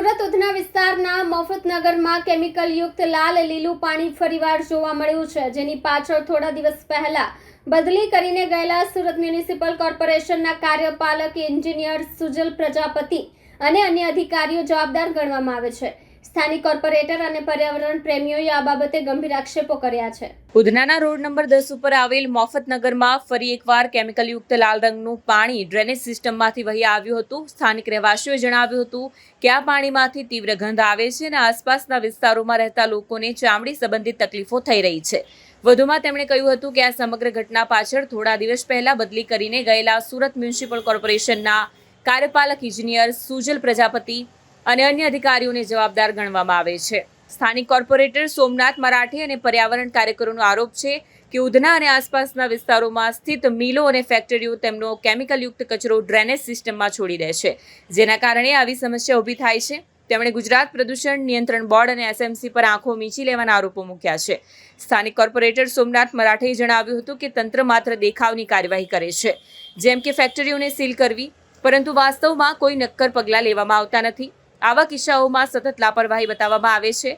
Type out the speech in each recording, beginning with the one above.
સુરત ઉધના વિસ્તારના મફતનગરમાં કેમિકલ યુક્ત લાલ લીલું પાણી ફરીવાર જોવા મળ્યું છે, જેની પાછળ થોડા દિવસ પહેલા બદલી કરીને ગયેલા સુરત મ્યુનિસિપલ કોર્પોરેશનના કાર્યપાલક એન્જિનિયર સુજલ પ્રજાપતિ અને અન્ય અધિકારીઓ જવાબદાર ગણવામાં આવે છે. સ્થાનિક કોર્પોરેટર અને પર્યાવરણ પ્રેમીઓએ આ બાબતે ગંભીર આક્ષેપો કર્યા છે. ઉધનાના રોડ નંબર દસ ઉપર આવેલ મોફતનગરમાં ફરી એકવાર કેમિકલયુક્ત લાલ રંગનું પાણી ડ્રેનેજ સિસ્ટમમાંથી વહી આવ્યું હતું. સ્થાનિક રહેવાસીઓએ જણાવ્યું હતું કે આ પાણીમાંથી તીવ્ર ગંધ આવે છે અને આસપાસના વિસ્તારોમાં રહેતા લોકોને ચામડી સંબંધિત તકલીફો થઈ રહી છે. વધુમાં તેમણે કહ્યું હતું કે આ સમગ્ર ઘટના પાછળ થોડા દિવસ પહેલા બદલી કરીને ગયેલા સુરત મ્યુનિસિપલ કોર્પોરેશનના કાર્યપાલક ઇજનેર સુજલ પ્રજાપતિ અને અન્ય અધિકારીઓને જવાબદાર ગણવામાં આવે છે. સ્થાનિક કોર્પોરેટર સોમનાથ મરાઠી અને પર્યાવરણ કાર્યકરોનો આરોપ છે કે ઉધના અને આસપાસના વિસ્તારોમાં સ્થિત મિલો અને ફેક્ટરીઓ તેમનો કેમિકલયુક્ત કચરો ડ્રેનેજ સિસ્ટમમાં છોડી દે છે. જેના કારણે આવી સમસ્યા ઊભી થાય છે. તેમણે ગુજરાત પ્રદૂષણ નિયંત્રણ બોર્ડ અને એસએમસી પર આંખો મીચી લેવાના આરોપો મૂક્યા છે. સ્થાનિક કોર્પોરેટર સોમનાથ મરાઠેએ જણાવ્યું હતું કે તંત્ર માત્ર દેખાવની કાર્યવાહી કરે છે. જેમ કે ફેક્ટરીઓને સીલ કરવી, પરંતુ વાસ્તવમાં કોઈ નક્કર પગલાં લેવામાં આવતા નથી. આવા કિસ્સાઓમાં સતત લાપરવાહી બતાવવામાં આવે છે.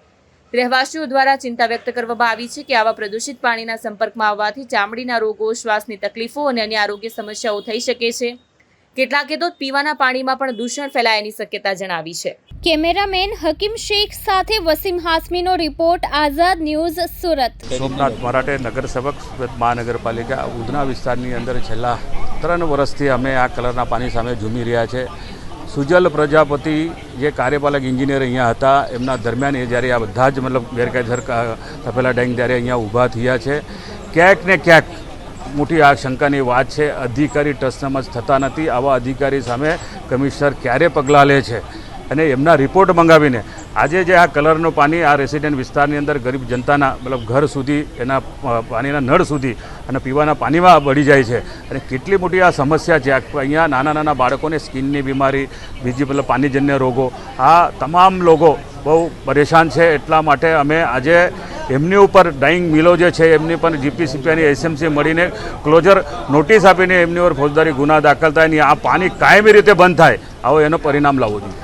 રહેવાસીઓ દ્વારા ચિંતા વ્યક્ત કરવામાં આવી છે કે આવા પ્રદૂષિત પાણીના સંપર્કમાં આવવાથી ચામડીના રોગો શ્વાસની તકલીફો અને અન્ય આરોગ્ય સમસ્યાઓ થઈ શકે છે. કેટલાકે તો પીવાના પાણીમાં પણ દૂષણ ફેલાયાની શક્યતા જણાવી છે. કેમેરામેન હકીમ શેખ સાથે વસીમ હાસમીનો રિપોર્ટ આઝાદ ન્યૂઝ સુરત. સોમનાથ મરાઠે નગરસેવક સુરત મહાનગરપાલિકા ઉધના વિસ્તારની અંદર છેલ્લા ત્રણ વર્ષથી અમે આ કલરના પાણી સામે ઝૂમી રહ્યા છે. સુજલ પ્રજાપતિ જે કાર્યપાલક એન્જિનિયર અહીંયા હતા, એમના દરમિયાન એ જ્યારે આ બધા જ મતલબ ગેરકાયદેસર તપેલા ડેંગ જ્યારે અહીંયા ઊભા થયા છે. ક્યાંક ને ક્યાંક મોટી આ શંકાની વાત છે, અધિકારી ટસનમજ થતા નથી, આવા અધિકારી સામે કમિશનર ક્યારે પગલાં લે છે? અને એમના રિપોર્ટ મંગાવીને આજે જે આ કલરનું પાણી આ રેસિડેન્ટ વિસ્તારની અંદર ગરીબ જનતાના મતલબ ઘર સુધી, એના પાણીના નળ સુધી અને પીવાના પાણીમાં બળી જાય છે. અને કેટલી મોટી આ સમસ્યા છે. અહીંયા નાના નાના બાળકોને સ્કિનની બીમારી, બીજી મતલબ પાણીજન્ય રોગો, આ તમામ લોકો બહુ પરેશાન છે. એટલા માટે અમે આજે એમની ઉપર ડાઈંગ મિલો જે છે, એમની પણ જીપીસીપી અને એસએમસી મળીને ક્લોઝર નોટિસ આપીને એમની ઉપર ફોજદારી ગુના દાખલ થાય ને આ પાણી કાયમી રીતે બંધ થાય. આવો એનો પરિણામ લાવવો જોઈએ.